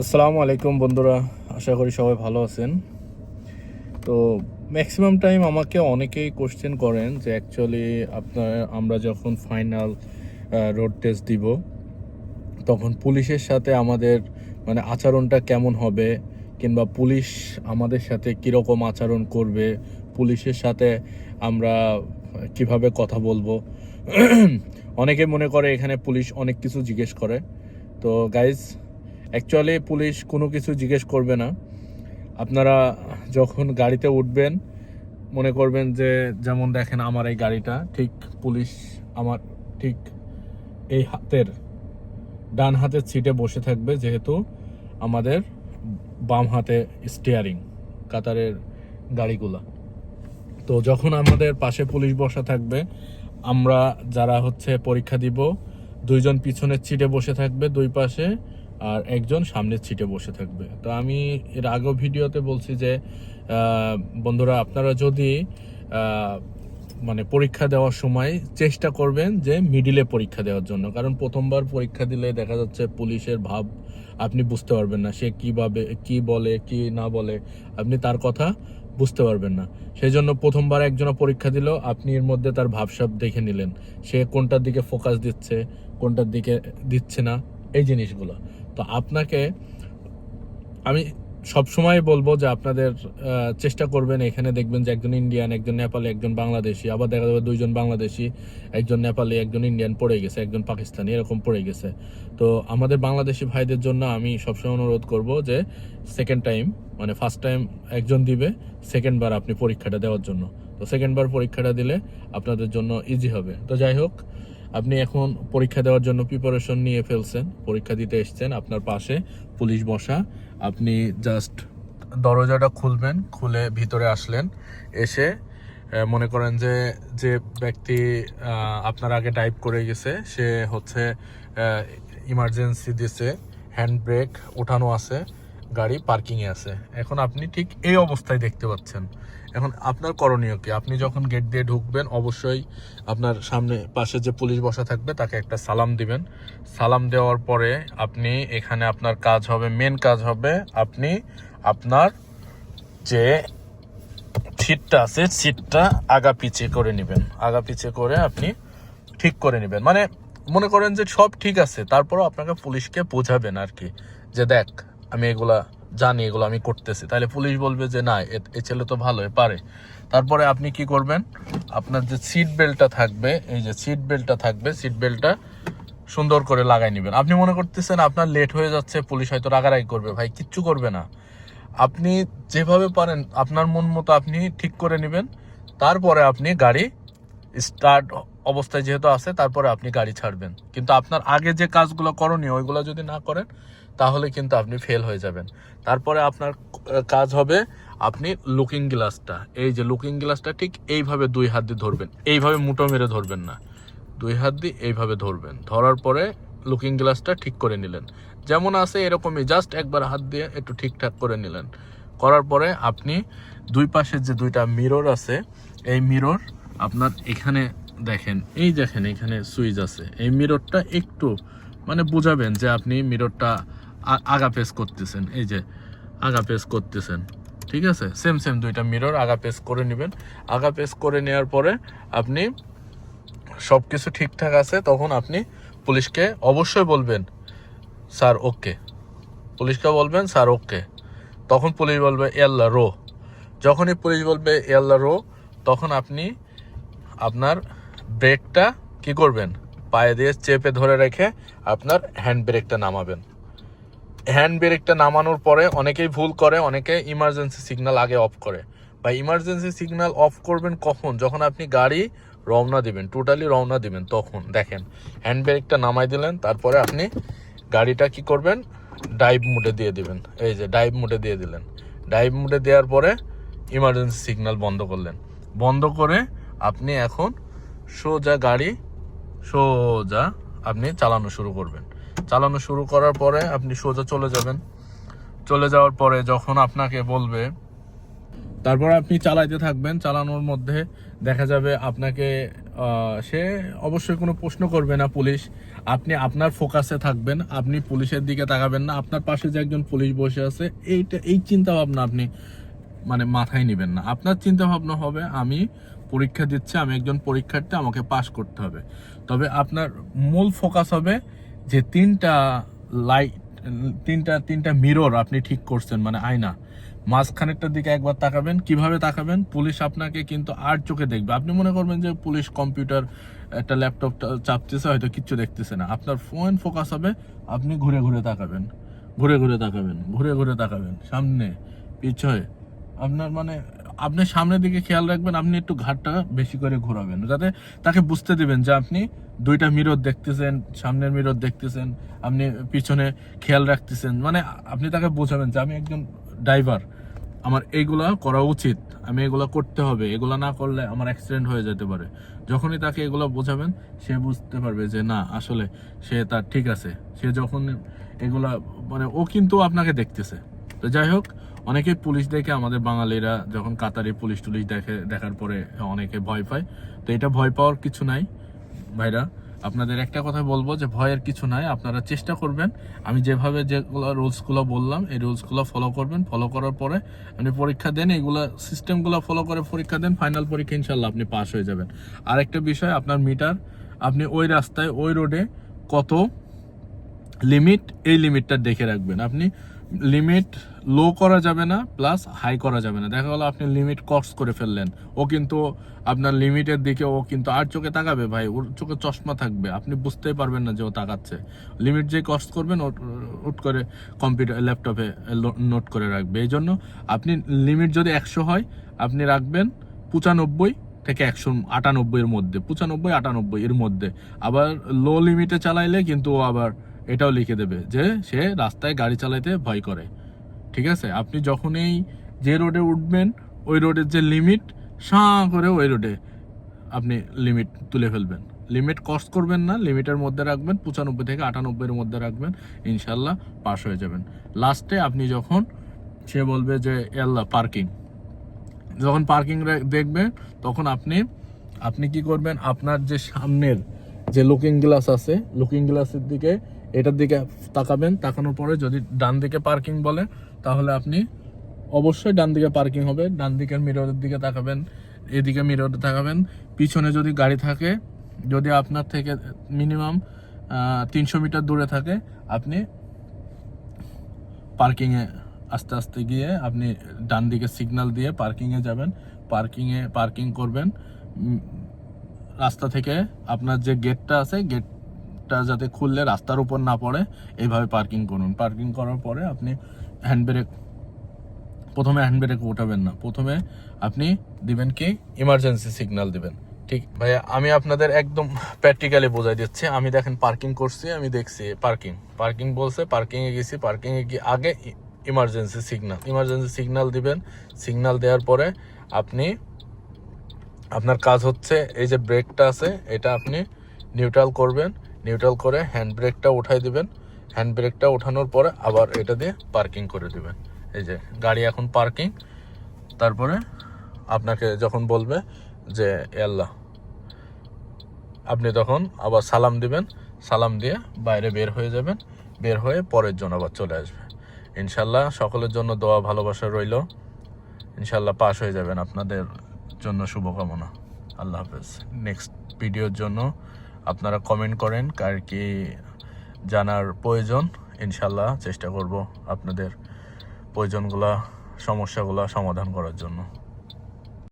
আসসালামু আলাইকুম বন্ধুরা, আশা করি সবাই ভালো আছেন। তো ম্যাক্সিমাম টাইম আমাকে অনেকেই কোশ্চেন করেন যে অ্যাকচুয়ালি আপনার আমরা যখন ফাইনাল রোড টেস্ট দিব, তখন পুলিশের সাথে আমাদের মানে আচরণটা কেমন হবে, কিংবা পুলিশ আমাদের সাথে কীরকম আচরণ করবে, পুলিশের সাথে আমরা কীভাবে কথা বলব। অনেকে মনে করে এখানে পুলিশ অনেক কিছু জিজ্ঞেস করে। তো গাইজ অ্যাকচুয়ালি পুলিশ কোনো কিছু জিজ্ঞেস করবে না। আপনারা যখন গাড়িতে উঠবেন, মনে করবেন যে যেমন দেখেন আমার এই গাড়িটা, ঠিক পুলিশ আমার ঠিক এই হাতের ডান হাতের সিটে বসে থাকবে যেহেতু আমাদের বাম হাতে স্টিয়ারিং কাতারের গাড়িগুলা। তো যখন আমাদের পাশে পুলিশ বসা থাকবে, আমরা যারা হচ্ছে পরীক্ষা দিব, দুইজন পিছনের সিটে বসে থাকবে, দুই পাশে আর একজন সামনের সিটে বসে থাকবে। তো আমি এর আগেও ভিডিওতে বলছি যে বন্ধুরা, আপনারা যদি মানে পরীক্ষা দেওয়ার সময় চেষ্টা করবেন যে মিডিলে পরীক্ষা দেওয়ার জন্য। কারণ প্রথমবার পরীক্ষা দিলে দেখা যাচ্ছে পুলিশের ভাব আপনি বুঝতে পারবেন না, সে কীভাবে, কি বলে, কি না বলে, আপনি তার কথা বুঝতে পারবেন না। সেই জন্য প্রথমবার একজনা পরীক্ষা দিল, আপনি এর মধ্যে তার ভাবসাব দেখে নিলেন। সে কোনটার দিকে ফোকাস দিচ্ছে, কোনটার দিকে দিচ্ছে না, এই জিনিসগুলো। তো আপনাকে আমি সবসময় বলব যে আপনাদের চেষ্টা করবেন এখানে দেখবেন যে একজন ইন্ডিয়ান একজন নেপালি একজন বাংলাদেশি আবার দেখা যাবে দুইজন বাংলাদেশি একজন নেপালি একজন ইন্ডিয়ান পড়ে গেছে, একজন পাকিস্তানি এরকম পড়ে গেছে। তো আমাদের বাংলাদেশি ভাইদের জন্য আমি সবসময় অনুরোধ করব যে সেকেন্ড টাইম মানে ফার্স্ট টাইম একজন দিবে সেকেন্ড বার আপনি পরীক্ষাটা দেওয়ার জন্য। তো সেকেন্ড বার পরীক্ষাটা দিলে আপনাদের জন্য ইজি হবে। তো যাই হোক আপনি এখন পরীক্ষা দেওয়ার জন্য প্রিপারেশন নিয়ে ফেলছেন। পরীক্ষা দিতে এসছেন আপনার পাশে পুলিশ বসা। আপনি জাস্ট দরজাটা খুলবেন, খুলে ভিতরে আসলেন। এসে মনে করেন যে যে ব্যক্তি আপনার আগে টাইপ করে গেছে, সে হচ্ছে ইমার্জেন্সি দিছে হ্যান্ড ব্রেক ওঠানো আছে। গাড়ি পার্কিংয়ে আছে। এখন আপনি ঠিক এই অবস্থায় দেখতে পাচ্ছেন। এখন আপনার করণীয় কি? আপনি যখন গেট দিয়ে ঢুকবেন, অবশ্যই আপনার সামনে পাশে যে পুলিশ বসা থাকবে, তাকে একটা সালাম দিবেন। সালাম দেওয়ার পরে আপনি, এখানে আপনার কাজ হবে মেন কাজ হবে আপনি আপনার যে সিটটা আছে সিটটা আগা পিছে করে নেবেন। আগা পিছে করে আপনি ঠিক করে নেবেন। মানে মনে করেন যে সব ঠিক আছে, তারপরও আপনাকে পুলিশকে বোঝাবেন আর কি, যে দেখ আমি এগুলা জানি, এগুলো আমি করতেছি। তাহলে পুলিশ বলবে যে, না, এ- ছেলে তো ভালো পারে। তারপরে আপনি কি করবেন? আপনার যে সিট বেল্টটা থাকবে, এই যে সিট বেল্টটা থাকবে সিট বেল্টটা সুন্দর করে লাগাই নেবেন। আপনি মনে করতেছেন আপনার লেট হয়ে যাচ্ছে, পুলিশ হয়তো রাগারাগি করবে। ভাই, কিচ্ছু করবে না। আপনি যেভাবে পারেন, আপনার মন মতো আপনি ঠিক করে নেবেন। তারপরে আপনি গাড়ি স্টার্ট অবস্থায় যেহেতু আছে, তারপরে আপনি গাড়ি ছাড়বেন। কিন্তু আপনার আগে যে কাজগুলো করণীয়, ওইগুলো যদি না করেন তাহলে কিন্তু আপনি ফেল হয়ে যাবেন। তারপরে আপনার কাজ হবে আপনি লুকিং গ্লাসটা এই যে লুকিং গ্লাসটা ঠিক এইভাবে দুই হাত দিয়ে ধরবেন। এইভাবে মুটো মেরে ধরবেন না। দুই হাত দিয়ে এইভাবে ধরবেন। ধরার পরে লুকিং গ্লাসটা ঠিক করে নিলেন। যেমন আছে এরকমই জাস্ট একবার হাত দিয়ে একটু ঠিকঠাক করে নিলেন। করার পরে আপনি দুই পাশের যে দুইটা মিরর আছে, এই মিরর আপনার এখানে দেখেন, এই দেখেন এখানে সুইচ আছে। এই মিররটা একটু মানে বুঝাবেন যে আপনি মিররটা আগা পেস করতেছেন, এই যে আগা পেস করতেছেন, ঠিক আছে? সেম সেম দুইটা মিরর আগা পেস করে নেবেন। আগা পেস করে নেওয়ার পরে আপনি সব কিছু ঠিকঠাক আছে, তখন আপনি পুলিশকে অবশ্যই বলবেন, স্যার ওকে পুলিশকে বলবেন, স্যার ওকে তখন পুলিশ বলবে এল্লা রো। যখনই পুলিশ বলবে এল্লা রো, তখন আপনি আপনার ব্রেকটা কি করবেন? পায়ে দিয়ে চেপে ধরে রেখে আপনার হ্যান্ড ব্রেকটা নামাবেন। হ্যান্ড ব্রেকটা নামানোর পরে অনেকেই ভুল করে, অনেকে ইমার্জেন্সি সিগনাল আগে অফ করে। বা ইমার্জেন্সি সিগনাল অফ করবেন কখন? যখন আপনি গাড়ি রওনা দিবেন টোটালি রওনা দিবেন, তখন। দেখেন, হ্যান্ড ব্রেকটা নামাই দিলেন, তারপরে আপনি গাড়িটা কি করবেন? ডাইভ মুডে দিয়ে দিবেন। এই যে ডাইভ মুডে দিয়ে দিলেন। ডাইভ মুডে দেওয়ার পরে ইমার্জেন্সি সিগনাল বন্ধ করলেন। বন্ধ করে আপনি এখন সোজা গাড়ি, সোজা আপনি চালানো শুরু করবেন। চালানো শুরু করার পরে আপনি সোজা চলে যাবেন। চলে যাওয়ার পরে যখন আপনাকে বলবে, তারপর আপনি চালাইতে থাকবেন। চালানোর মধ্যে দেখা যাবে আপনাকে সে অবশ্যই কোনো প্রশ্ন করবে না পুলিশ। আপনি আপনার ফোকাসে থাকবেন, আপনি পুলিশের দিকে তাকাবেন না। আপনার পাশে যে একজন পুলিশ বসে আছে, এইটা, এই চিন্তা ভাবনা আপনি মানে মাথায় নেবেন না। আপনার চিন্তা ভাবনা হবে, আমি পরীক্ষা দিচ্ছি, আমি একজন পরীক্ষার্থী, আমাকে পাশ করতে হবে। তবে আপনার মূল ফোকাস হবে যে তিনটা লাইট তিনটা তিনটা মিরর আপনি ঠিক করছেন মানে আয়না। মাঝখানেরটার দিকে একবার তাকাবেন, কীভাবে তাকাবেন? পুলিশ আপনাকে কিন্তু আর চোখে দেখবে। আপনি মনে করবেন যে পুলিশ কম্পিউটার, একটা ল্যাপটপ চাপতেছে, হয়তো কিচ্ছু দেখতেছে না। আপনার ফোন ফোকাস হবে, আপনি ঘুরে ঘুরে তাকাবেন। ঘুরে ঘুরে তাকাবেন, ঘুরে ঘুরে তাকাবেন। সামনে পিছয়ে আপনার মানে আপনি সামনের দিকে খেয়াল রাখবেন, আপনি একটু ঘাটটা বেশি করে ঘোরাবেন, যাতে তাকে বুঝতে দিবেন যে আপনি দুইটা মিরর দেখতেছেন, সামনের মিরর দেখতেছেন, আপনি পিছনে খেয়াল রাখতেছেন। মানে আপনি তাকে বোঝাবেন যে আমি একজন ড্রাইভার আমার এইগুলা করা উচিত, আমি এগুলা করতে হবে, এগুলা না করলে আমার অ্যাক্সিডেন্ট হয়ে যেতে পারে। যখনই তাকে এগুলো বোঝাবেন, সে বুঝতে পারবে যে না, আসলে সে তার ঠিক আছে। সে যখন এগুলা মানে ও কিন্তু আপনাকে দেখতেছে। তো যাই হোক অনেকে পুলিশ দেখে, আমাদের বাঙালিরা যখন কাতারে পুলিশ টুলিশ দেখে, দেখার পরে অনেকে ভয় পায়। তো এটা ভয় পাওয়ার কিছু নাই ভাইরা। আপনাদের একটা কথা বলব যে, ভয়ের কিছু নাই, আপনারা চেষ্টা করবেন। আমি যেভাবে যেগুলো রুলসগুলো বললাম, এই রুলসগুলো ফলো করবেন। ফলো করার পরে আপনি পরীক্ষা দেন এগুলো সিস্টেমগুলো ফলো করে পরীক্ষা দেন, ফাইনাল পরীক্ষা ইনশাল্লাহ আপনি পাস হয়ে যাবেন। আরেকটা বিষয়, আপনার মিটার, আপনি ওই রাস্তায়, ওই রোডে কত লিমিট এই লিমিটটা দেখে রাখবেন। আপনি লিমিট লো করা যাবে না প্লাস হাই করা যাবে না। দেখা গেলো আপনি লিমিট ক্রস করে ফেললেন। ও কিন্তু আপনার লিমিটের দিকে ও কিন্তু আর চোখে তাকাবে ভাই, ওর চোখে চশমা থাকবে। আপনি বুঝতেই পারবেন না যে ও তাকাচ্ছে। লিমিট যে ক্রস করবেন উট করে কম্পিউটার ল্যাপটপে নোট করে রাখবে। এই জন্য আপনি লিমিট যদি একশো হয়, আপনি রাখবেন পঁচানব্বই থেকে একশো আটানব্বই এর মধ্যে, পঁচানব্বই আটানব্বই এর মধ্যে। আবার লো লিমিটে চালাইলে কিন্তু ও আবার এটাও লিখে দেবে যে সে রাস্তায় গাড়ি চালাইতে ভয় করে। ঠিক আছে? আপনি যখনই যে রোডে উঠবেন, ওই রোডের যে লিমিট সাঁ করে ওই রোডে আপনি লিমিট তুলে ফেলবেন। লিমিট কস্ট করবেন না লিমিটের মধ্যে রাখবেন, পঁচানব্বই থেকে আটানব্বইয়ের মধ্যে রাখবেন ইনশাল্লাহ পাস হয়ে যাবেন। লাস্টে আপনি যখন, সে বলবে যে আল্লাহ পার্কিং যখন পার্কিং দেখবে তখন আপনি আপনি কি করবেন? আপনার যে সামনের যে লুকিং গ্লাস আছে লুকিং গ্লাসের দিকে এটার দিকে তাকাবেন, তাকানোর পরে যদি ডান দিকে পার্কিং বলে, তাহলে আপনি অবশ্যই ডান দিকে পার্কিং হবে। ডান দিকের মিররের দিকে তাকাবেন, এদিকে মিররে তাকাবেন। পিছনে যদি গাড়ি থাকে, যদি আপনার থেকে মিনিমাম তিনশো মিটার দূরে থাকে, আপনি পার্কিংয়ে আস্তে আস্তে গিয়ে আপনি ডান দিকে সিগন্যাল দিয়ে পার্কিংয়ে যাবেন। পার্কিংয়ে পার্কিং করবেন। রাস্তা থেকে আপনার যে গেটটা আছে গেটটা যাতে খুললে রাস্তার উপর না পড়ে, এইভাবে পার্কিং করুন। পার্কিং করার পরে আপনি হ্যান্ড ব্রেক প্রথমে হ্যান্ড ব্রেক ওঠাবেন না। প্রথমে আপনি দিবেন কি? ইমার্জেন্সি সিগন্যাল দিবেন। ঠিক? ভাইয়া, আমি আপনাদের একদম প্র্যাকটিক্যালি বোঝাই দিচ্ছি। আমি দেখেন পার্কিং করছি, আমি দেখছি পার্কিং। পার্কিং বলছে, পার্কিংয়ে গেছি, পার্কিংয়ে গিয়ে আগে ইমার্জেন্সি সিগন্যাল ইমার্জেন্সি সিগন্যাল দিবেন। সিগন্যাল দেওয়ার পরে আপনি, আপনার কাজ হচ্ছে, এই যে ব্রেকটা আছে, এটা আপনি নিউট্রাল করবেন। নিউট্রাল করে হ্যান্ড ব্রেকটা উঠাই দিবেন। হ্যান্ড ব্রেকটা ওঠানোর পরে আবার এটা দিয়ে পার্কিং করে দিবেন। এই যে গাড়ি এখন পার্কিং। তারপরে আপনাকে যখন বলবে যে আল্লাহ আপনি তখন আবার সালাম দিবেন। সালাম দিয়ে বাইরে বের হয়ে যাবেন। বের হয়ে পরের জন্য আবার চলে আসবে। ইনশাল্লাহ সকলের জন্য দোয়া, ভালোবাসা রইল। ইনশাল্লাহ পাশ হয়ে যাবেন। আপনাদের জন্য শুভকামনা। আল্লাহ হাফেজ। নেক্সট ভিডিওর জন্য আপনারা কমেন্ট করেন কার কি জানার প্রয়োজন, ইনশাল্লাহ চেষ্টা করব আপনাদের প্রয়োজনগুলা, সমস্যাগুলা সমাধান করার জন্য।